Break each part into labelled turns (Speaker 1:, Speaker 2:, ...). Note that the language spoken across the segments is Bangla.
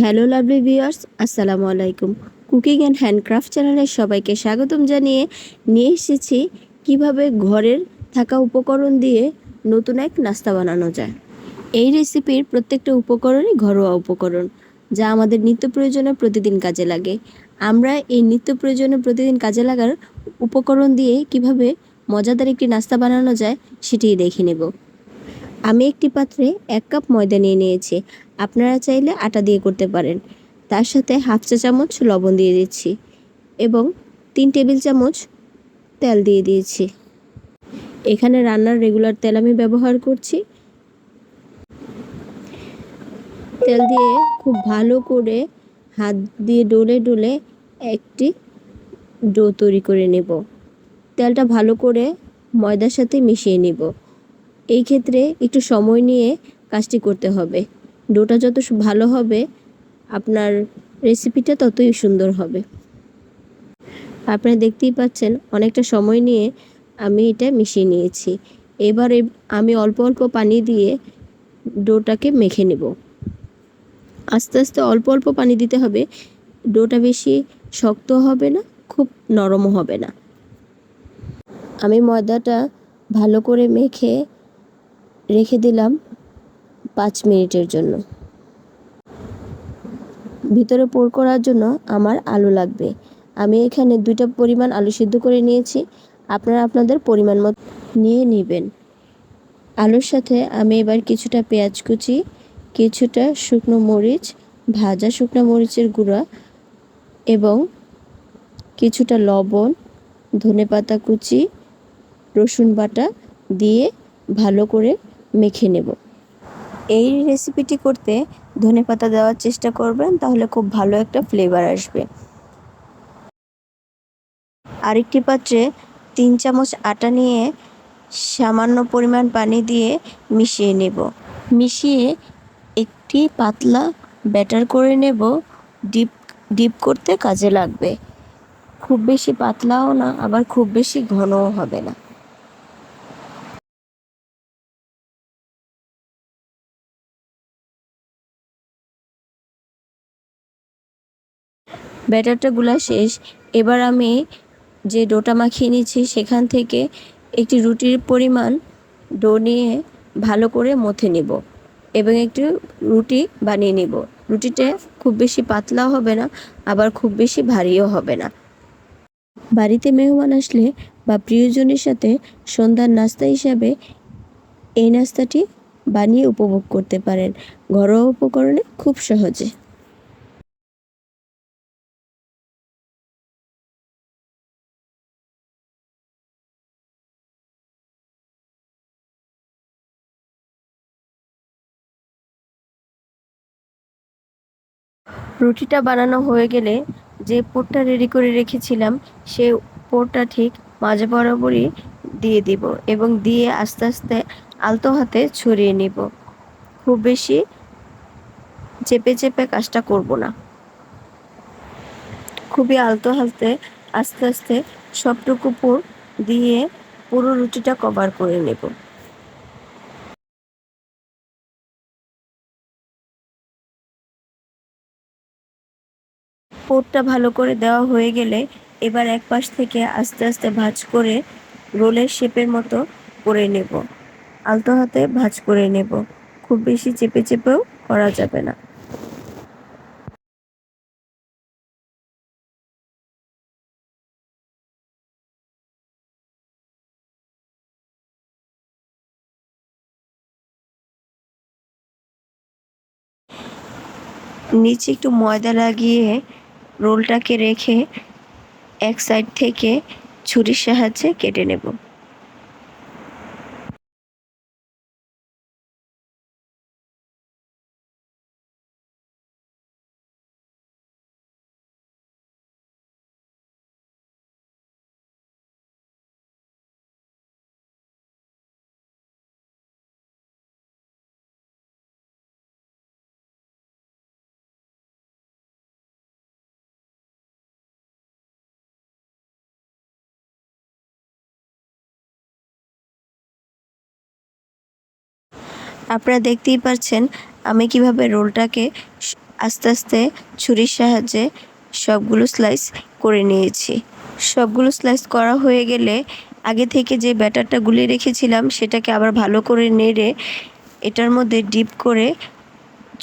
Speaker 1: হ্যালো লাভলি ভিউয়ার্স, আসসালামু আলাইকুম। কুকিং অ্যান্ড হ্যান্ডক্রাফট চ্যানেলের সবাইকে স্বাগতম জানিয়ে নিয়ে এসেছি কীভাবে ঘরের থাকা উপকরণ দিয়ে নতুন এক নাস্তা বানানো যায়। এই রেসিপির প্রত্যেকটা উপকরণই ঘরোয়া উপকরণ, যা আমাদের নিত্য প্রয়োজনে প্রতিদিন কাজে লাগে। আমরা এই নিত্য প্রয়োজনে প্রতিদিন কাজে লাগার উপকরণ দিয়ে কীভাবে মজাদার একটি নাস্তা বানানো যায়, সেটিই দেখে নেব। আমি একটি পাত্রে এক কাপ ময়দা নিয়ে নিয়েছি। আপনারা চাইলে আটা দিয়ে করতে পারেন। তার সাথে হাফ চা চামচ লবণ দিয়ে দিচ্ছি এবং তিন টেবিল চামচ তেল দিয়ে দিয়েছি। এখানে রান্নার রেগুলার তেল আমি ব্যবহার করছি। তেল দিয়ে খুব ভালো করে হাত দিয়ে ডলে ডলে একটি ডো তৈরি করে নেব। তেলটা ভালো করে ময়দার সাথে মিশিয়ে নিব। এই ক্ষেত্রে একটু সময় নিয়ে কাজটি করতে হবে। ডোটা যত ভালো হবে, আপনার রেসিপিটা ততই সুন্দর হবে। আপনারা দেখতেই পাচ্ছেন, অনেকটা সময় নিয়ে আমি এটা মিশিয়ে নিয়েছি। এবারে আমি অল্প অল্প পানি দিয়ে ডোটাকে মেখে নেব। আস্তে আস্তে অল্প অল্প পানি দিতে হবে। ডোটা বেশি শক্ত হবে না, খুব নরমও হবে না। আমি ময়দাটা ভালো করে মেখে রেখে দিলাম পাঁচ মিনিটের জন্য। ভিতরে পোর করার জন্য আমার আলু লাগবে। আমি এখানে দুইটা পরিমাণ আলু সিদ্ধ করে নিয়েছি। আপনারা আপনাদের পরিমাণ মতো নিয়ে নেবেন। আলুর সাথে আমি এবার কিছুটা পেঁয়াজ কুচি, কিছুটা শুকনো মরিচ, ভাজা শুকনো মরিচের গুঁড়া এবং কিছুটা লবণ, ধনেপাতা কুচি, রসুন বাটা দিয়ে ভালো করে মেখে নেব। এই রেসিপিটি করতে ধনেপাতা দেওয়ার চেষ্টা করবেন, তাহলে খুব ভালো একটা ফ্লেভার আসবে। আরেকটি পাত্রে তিন চামচ আটা নিয়ে সামান্য পরিমাণ পানি দিয়ে মিশিয়ে নেব। মিশিয়ে একটি পাতলা ব্যাটার করে নেব। ডিপ ডিপ করতে কাজে লাগবে। খুব বেশি পাতলাও না, আবার খুব বেশি ঘনও হবে না। ব্যাটারটা গুলা শেষ। এবার আমি যে ডোটা মাখিয়ে নিয়েছি সেখান থেকে একটি রুটির পরিমাণ ডো নিয়ে ভালো করে মথে নেব এবং একটি রুটি বানিয়ে নেব। রুটিটা খুব বেশি পাতলাও হবে না, আবার খুব বেশি ভারীও হবে না। বাড়িতে মেহমান আসলে বা প্রিয়জনের সাথে সন্ধ্যার নাস্তা হিসাবে এই নাস্তাটি বানিয়ে উপভোগ করতে পারেন। ঘরোয়া উপকরণে খুব সহজে। রুটিটা বানানো হয়ে গেলে যে পোরটা রেডি করে রেখেছিলাম, সে পোরটা ঠিক মাঝে বরাবরই দিয়ে দিব এবং দিয়ে আস্তে আস্তে আলতো হাতে ছড়িয়ে নিব। খুব বেশি চেপে চেপে কাজটা করব না। খুবই আলতো হাতে আস্তে আস্তে সবটুকু পুর দিয়ে পুরো রুটিটা কভার করে নেব। পোরটা ভালো করে দেওয়া হয়ে গেলে এবার এক পাশ থেকে আস্তে আস্তে ভাঁজ করে রোলের শেপের মতো করে নেব। আলতো হাতে ভাঁজ করে নেব। খুব বেশি চেপে চেপেও করা যাবে না। নিচে একটু ময়দা লাগিয়ে রোলটাকে রেখে এক সাইড থেকে ছুরির সাহায্যে কেটে নেব। আপনারা দেখতেই পাচ্ছেন আমি কীভাবে রোলটাকে আস্তে আস্তে ছুরির সাহায্যে সবগুলো স্লাইস করে নিয়েছি। সবগুলো স্লাইস করা হয়ে গেলে আগে থেকে যে ব্যাটারটা গুলিয়ে রেখেছিলাম সেটাকে আবার ভালো করে নেড়ে এটার মধ্যে ডিপ করে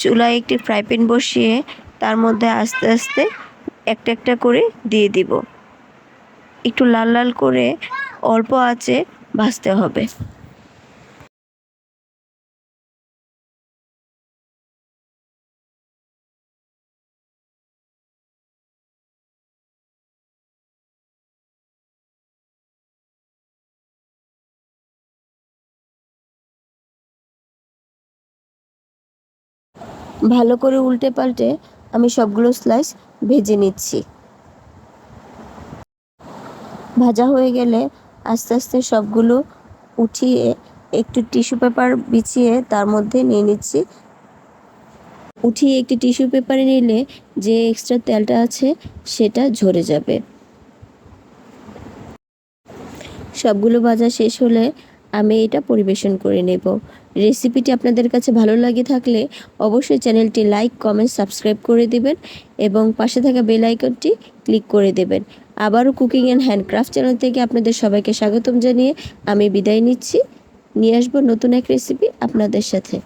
Speaker 1: চুলায় একটি ফ্রাই প্যান বসিয়ে তার মধ্যে আস্তে আস্তে একটা একটা করে দিয়ে দিব। একটু লাল লাল করে অল্প আঁচে ভাজতে হবে। ভালো করে উল্টে পাল্টে আমি সবগুলো স্লাইস ভেজে নিচ্ছি। ভাজা হয়ে গেলে আস্তে আস্তে সবগুলো উঠিয়ে একটু টিস্যু পেপার বিছিয়ে তার মধ্যে নিয়ে নিচ্ছি। উঠিয়ে একটি টিস্যু পেপারে নিলে যে এক্সট্রা তেলটা আছে সেটা ঝরে যাবে। সবগুলো ভাজা শেষ হলে আমি এটা পরিবেশন করে নেব। রেসিপিটি আপনাদের কাছে ভালো লাগে থাকলে অবশ্যই চ্যানেলটি লাইক, কমেন্ট, সাবস্ক্রাইব করে দেবেন এবং পাশে থাকা বেল আইকনটি ক্লিক করে দেবেন। আবারও কুকিং অ্যান্ড হ্যান্ডক্রাফট চ্যানেল থেকে আপনাদের সবাইকে স্বাগতম জানিয়ে আমি বিদায় নিচ্ছি। নিয়ে আসব নতুন এক রেসিপি আপনাদের সাথে।